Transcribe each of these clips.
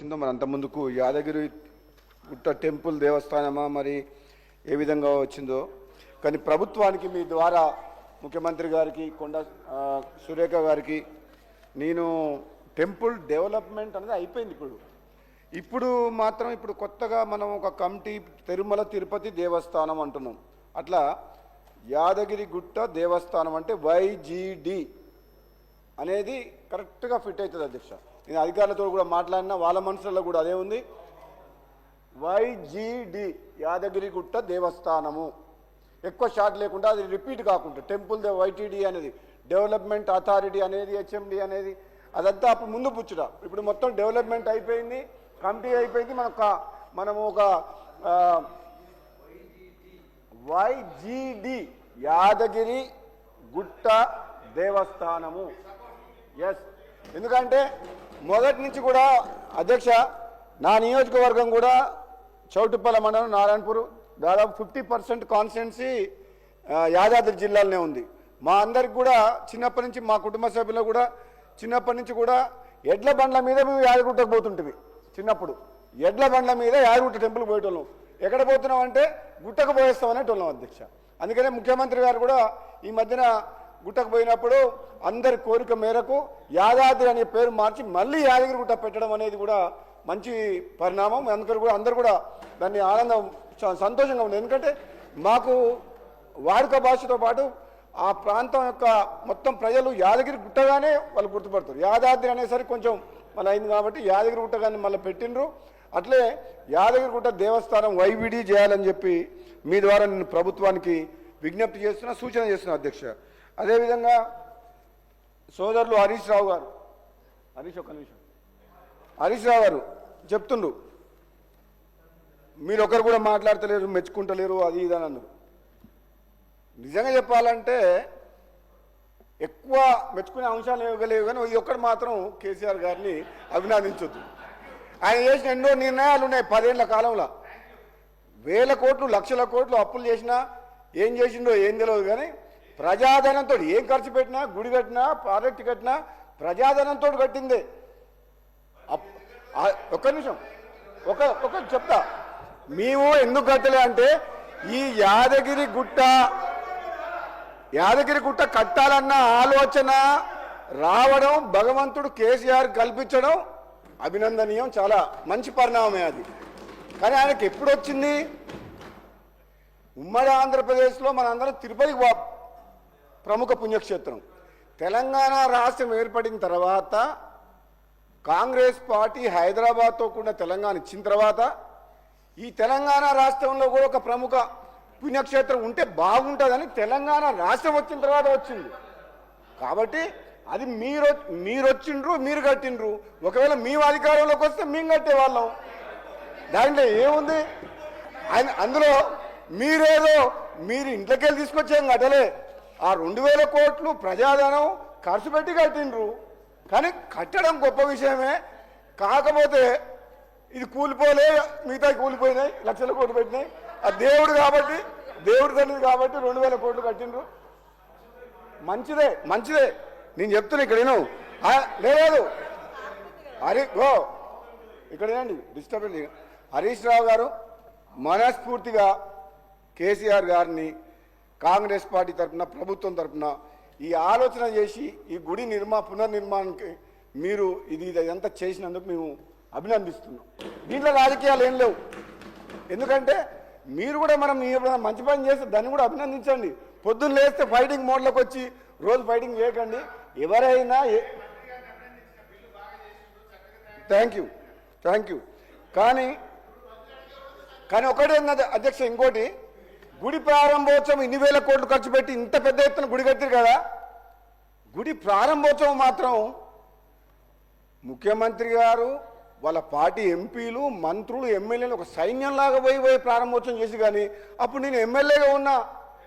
వచ్చిందో మరి అంతకుముందుకు యాదగిరి గుట్ట టెంపుల్ దేవస్థానమా మరి ఏ విధంగా వచ్చిందో? కానీ ప్రభుత్వానికి మీ ద్వారా ముఖ్యమంత్రి గారికి కొండ సురేఖ గారికి నేను టెంపుల్ డెవలప్మెంట్ అనేది అయిపోయింది ఇప్పుడు. ఇప్పుడు మాత్రం ఇప్పుడు కొత్తగా మనం ఒక కమిటీ తిరుమల తిరుపతి దేవస్థానం అంటున్నాం. అట్లా యాదగిరి గుట్ట దేవస్థానం అంటే వైజీడి. అనేది కరెక్ట్గా ఫిట్ అవుతుంది అధ్యక్ష. నేను అధికారులతో కూడా మాట్లాడినా వాళ్ళ మనసులో కూడా అదే ఉంది. వైజీడి యాదగిరిగుట్ట దేవస్థానము. ఎక్కువ షాట్ లేకుండా అది రిపీట్ కాకుండా టెంపుల్ దే వైటీడీ అనేది డెవలప్మెంట్ అథారిటీ అనేది హెచ్ఎండి అనేది అదంతా అప్పుడు ముందు పుచ్చుట. ఇప్పుడు మొత్తం డెవలప్మెంట్ అయిపోయింది కమిటీ అయిపోయింది మనం ఒక మనము ఒక వైజీడి యాదగిరి గుట్ట దేవస్థానము. ఎస్ ఎందుకంటే మొదటి నుంచి కూడా అధ్యక్ష నా నియోజకవర్గం కూడా చౌటుప్పల మండలం నారాయణపూర్ దాదాపు ఫిఫ్టీ పర్సెంట్ కాన్స్టిట్యున్సీ యాదాద్రి జిల్లాలోనే ఉంది. మా అందరికి కూడా చిన్నప్పటి నుంచి మా కుటుంబ సభ్యులు కూడా చిన్నప్పటి నుంచి కూడా ఎడ్ల బండ్ల మీద మేము యాదగుట్టకు పోతుంటివి చిన్నప్పుడు. ఎడ్ల బండ్ల మీద యాదగుట్ట టెంపుల్కి పోయేటోళ్ళం. ఎక్కడ పోతున్నాం అంటే గుట్టకు పోయేస్తాం అనేటోళ్ళం అధ్యక్ష. అందుకనే ముఖ్యమంత్రి గారు కూడా ఈ మధ్యన గుట్టకు పోయినప్పుడు అందరి కోరిక మేరకు యాదాద్రి అనే పేరు మార్చి మళ్ళీ యాదగిరి గుట్ట పెట్టడం అనేది కూడా మంచి పరిణామం. అందుకని కూడా అందరు కూడా దాన్ని ఆనందం సంతోషంగా ఉంది. ఎందుకంటే మాకు వాడుక భాషతో పాటు ఆ ప్రాంతం యొక్క మొత్తం ప్రజలు యాదగిరి గుట్టగానే వాళ్ళు గుర్తుపడతారు. యాదాద్రి అనేసరికి కొంచెం మళ్ళీ అయింది కాబట్టి యాదగిరి గుట్టగానే మళ్ళీ పెట్టిండ్రు. అట్లే యాదగిరి గుట్ట దేవస్థానం వైవిడి చేయాలని చెప్పి మీ ద్వారా నేను ప్రభుత్వానికి విజ్ఞప్తి చేస్తున్నా సూచన చేస్తున్నా అధ్యక్ష. అదేవిధంగా సోదరులు హరీష్ రావు గారు. హరీష్ ఒక్క నిమిషం. హరీష్ రావు గారు చెప్తుండ్రు మీరు ఒకరు కూడా మాట్లాడతలేరు మెచ్చుకుంటలేరు అది ఇది అని అన్నారు. నిజంగా చెప్పాలంటే ఎక్కువ మెచ్చుకునే అంశాలు ఇవ్వగలేవు కానీ ఈ ఒక్కటి మాత్రం కేసీఆర్ గారిని అభినందించొద్దు. ఆయన చేసిన ఎన్నో నిర్ణయాలు ఉన్నాయి పదేళ్ళ కాలంలో. వేల కోట్లు లక్షల కోట్లు అప్పులు చేసినా ఏం చేసిండో ఏం తెలియదు కానీ ప్రజాధనంతో ఏం ఖర్చు పెట్టినా గుడి కట్టినా ప్రాజెక్ట్ కట్టినా ప్రజాధనంతో కట్టిందే. అప్- ఒక్క నిమిషం. ఒక ఒక చెప్తా. మేము ఎందుకు కట్టలే అంటే ఈ యాదగిరి గుట్ట యాదగిరి గుట్ట కట్టాలన్న ఆలోచన రావడం భగవంతుడు కేసీఆర్ కల్పించడం అభినందనీయం చాలా మంచి పరిణామమే అది. కానీ ఆయనకి ఎప్పుడు వచ్చింది ఉమ్మడి ఆంధ్రప్రదేశ్లో మనందరం తిరుపతికి ప్రముఖ పుణ్యక్షేత్రం. తెలంగాణ రాష్ట్రం ఏర్పడిన తర్వాత కాంగ్రెస్ పార్టీ హైదరాబాద్తో కూడా తెలంగాణ ఇచ్చిన తర్వాత ఈ తెలంగాణ రాష్ట్రంలో కూడా ఒక ప్రముఖ పుణ్యక్షేత్రం ఉంటే బాగుంటుందని తెలంగాణ రాష్ట్రం వచ్చిన తర్వాత వచ్చింది. కాబట్టి అది మీరు మీరు వచ్చిండ్రు మీరు కట్టిండ్రు. ఒకవేళ మేము అధికారంలోకి వస్తే మేము కట్టేవాళ్ళం దాంట్లో ఏముంది? ఆయన అందులో మీరేదో మీరు ఇంట్లోకి వెళ్ళి తీసుకొచ్చేం కట్టలే. ఆ రెండు వేల కోట్లు ప్రజాధనం ఖర్చు పెట్టి కట్టిండ్రు. కానీ కట్టడం గొప్ప విషయమే. కాకపోతే ఇది కూలిపోలే మిగతా కూలిపోయినాయి లక్షల కోట్లు పెట్టినాయి. ఆ దేవుడు కాబట్టి దేవుడు తల్లిది కాబట్టి రెండు వేల కోట్లు కట్టిండ్రు. మంచిదే మంచిదే. నేను చెప్తున్నా ఇక్కడ నేను లేదు హరి గో ఇక్కడేనండి డిస్టర్బెన్స్ హరీష్ రావు గారు మనస్ఫూర్తిగా కేసీఆర్ గారిని కాంగ్రెస్ పార్టీ తరఫున ప్రభుత్వం తరఫున ఈ ఆలోచన చేసి ఈ గుడి నిర్మా పునర్నిర్మాణానికి మీరు ఇది ఇదంతా చేసినందుకు మేము అభినందిస్తున్నాం. దీంట్లో రాజకీయాలు ఏం లేవు. ఎందుకంటే మీరు కూడా మనం మీ ఎప్పుడైనా మంచి పని చేస్తే దాన్ని కూడా అభినందించండి. పొద్దున్న లేస్తే ఫైటింగ్ మోడ్లోకి వచ్చి రోజు ఫైటింగ్ చేయకండి. ఎవరైనా థ్యాంక్ యూ థ్యాంక్ యూ కానీ కానీ ఒకటి అధ్యక్ష ఇంకోటి. గుడి ప్రారంభోత్సవం ఇన్ని వేల కోట్లు ఖర్చు పెట్టి ఇంత పెద్ద ఎత్తున గుడి కట్టారు కదా? గుడి ప్రారంభోత్సవం మాత్రం ముఖ్యమంత్రి గారు వాళ్ళ పార్టీ ఎంపీలు మంత్రులు ఎమ్మెల్యేలు ఒక సైన్యంలాగా పోయి పోయి ప్రారంభోత్సవం చేసి కానీ అప్పుడు నేను ఎమ్మెల్యేగా ఉన్న.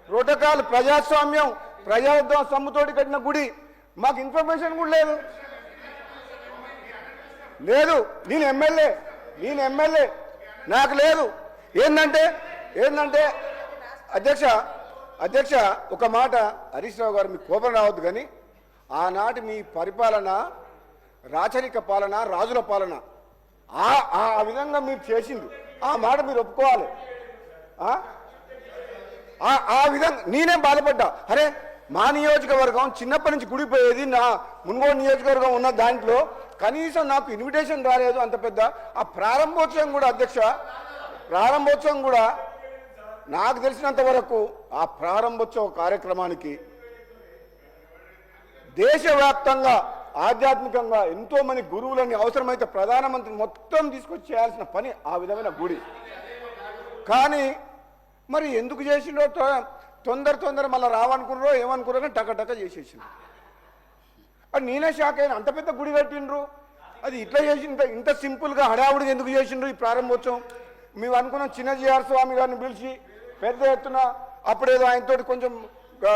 ప్రోటోకాల్ ప్రజాస్వామ్యం ప్రజాయుద్ధం సమ్ముతోటి కట్టిన గుడి. మాకు ఇన్ఫర్మేషన్ కూడా లేదు. లేదు. నేను ఎమ్మెల్యే. నేను ఎమ్మెల్యే. నాకు లేదు. ఏంటంటే ఏంటంటే అధ్యక్ష అధ్యక్ష ఒక మాట హరీష్ రావు గారు మీకు కోపం రావద్దు కానీ ఆనాటి మీ పరిపాలన రాచరిక పాలన రాజుల పాలన ఆ ఆ విధంగా మీరు చేసింది. ఆ మాట మీరు ఒప్పుకోవాలి. ఆ? ఆ విధంగా నేనేం బాధపడ్డా? అరే మా నియోజకవర్గం చిన్నప్పటి నుంచి గుడిపోయేది నా మున్గోడు నియోజకవర్గం ఉన్న దాంట్లో కనీసం నాకు ఇన్విటేషన్ రాలేదు అంత పెద్ద. ఆ ప్రారంభోత్సవం కూడా అధ్యక్ష ప్రారంభోత్సవం కూడా నాకు తెలిసినంత వరకు ఆ ప్రారంభోత్సవ కార్యక్రమానికి దేశవ్యాప్తంగా ఆధ్యాత్మికంగా ఎంతో మంది గురువులని అవసరమైతే ప్రధానమంత్రి మొత్తం తీసుకొచ్చి చేయాల్సిన పని ఆ విధమైన గుడి. కానీ మరి ఎందుకు చేసిండో తొందర తొందర మళ్ళీ రావనుకున్నారో ఏమనుకున్నారో కానీ టక టక చేసేసిండ్రు. అది నేనే షాక్ అయినా అంత పెద్ద గుడి కట్టిండ్రు. అది ఇట్లా చేసి ఇంత ఇంత సింపుల్గా హడావుడిగా ఎందుకు చేసిండ్రు ఈ ప్రారంభోత్సవం? మేము అనుకున్నాం చిన్నజీఆర్ స్వామి గారిని పిలిచి పెద్ద ఎత్తున అప్పుడేదో ఆయనతోటి కొంచెం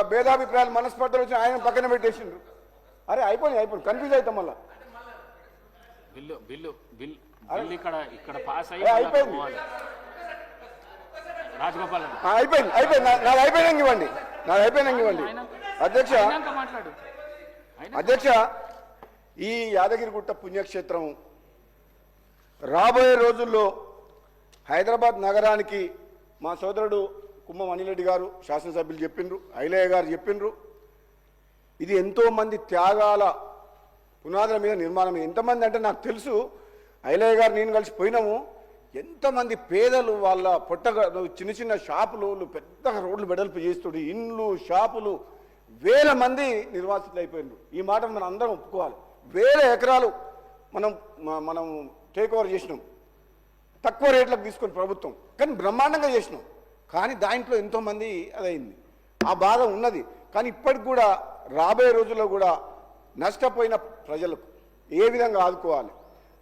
భేదాభిప్రాయాలు మనస్పర్ధలు వచ్చి ఆయన పక్కన పెట్టేసిండ్రు. అరే అయిపోయింది అయిపోయింది కన్ఫ్యూజ్ అవుతాం మళ్ళా. బిల్లు బిల్లు బిల్ బిల్లు ఇక్కడ ఇక్కడ పాస్ ఏ, అయ్యి మళ్ళా అయిపోయింది. రాజగోపాల్ అయిపోయింది అయిపోయింది. నా- నాది అయిపోయినాక ఇవ్వండి. నాది అయిపోయినాక ఇవ్వండి. అధ్యక్ష అధ్యక్ష ఈ యాదగిరిగుట్ట పుణ్యక్షేత్రం రాబోయే రోజుల్లో హైదరాబాద్ నగరానికి మా సోదరుడు కుమ్మం అనిలరెడ్డి గారు శాసనసభ్యులు చెప్పిండ్రు ఐలయ్య గారు చెప్పిండ్రు. ఇది ఎంతోమంది త్యాగాల పునాదుల మీద నిర్మాణం. ఎంతమంది అంటే నాకు తెలుసు ఐలయ్య గారు నేను కలిసి పోయినాము. ఎంతమంది పేదలు వాళ్ళ పొట్టగ చిన్న చిన్న షాపులు వాళ్ళు పెద్దగా రోడ్లు వెడల్పు చేస్తుడు ఇండ్లు షాపులు. వేల మంది నిర్వాసితులు అయిపోయిండ్రు ఈ మాట మనం అందరం ఒప్పుకోవాలి. వేల ఎకరాలు మనం మనం టేక్ ఓవర్ చేసినాం. తక్కువ రేట్లకు తీసుకొని ప్రభుత్వం. కానీ బ్రహ్మాండంగా చేసినాం. కానీ దాంట్లో ఎంతోమంది అదైంది ఆ బాధ ఉన్నది. కానీ ఇప్పటికి కూడా రాబోయే రోజుల్లో కూడా నష్టపోయిన ప్రజలకు ఏ విధంగా ఆదుకోవాలి?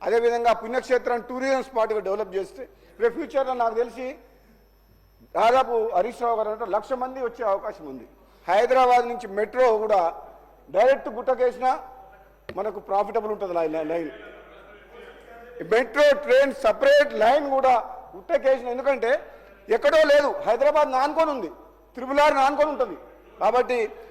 అదేవిధంగా పుణ్యక్షేత్రం టూరిజం స్పాట్గా డెవలప్ చేస్తే రేపు ఫ్యూచర్లో నాకు తెలిసి దాదాపు హరీష్ రావు గారు అంటే లక్ష మంది వచ్చే అవకాశం ఉంది. హైదరాబాద్ నుంచి మెట్రో కూడా డైరెక్ట్ గుట్టకేసినా మనకు ప్రాఫిటబుల్ ఉంటుంది line. Metro train separate line కూడా ఉట్టకేసిన. ఎందుకంటే ఎక్కడో లేదు. హైదరాబాద్ నానుకొని ఉంది. త్రిపుల్ ఆర్ నానుకొని ఉంటుంది. కాబట్టి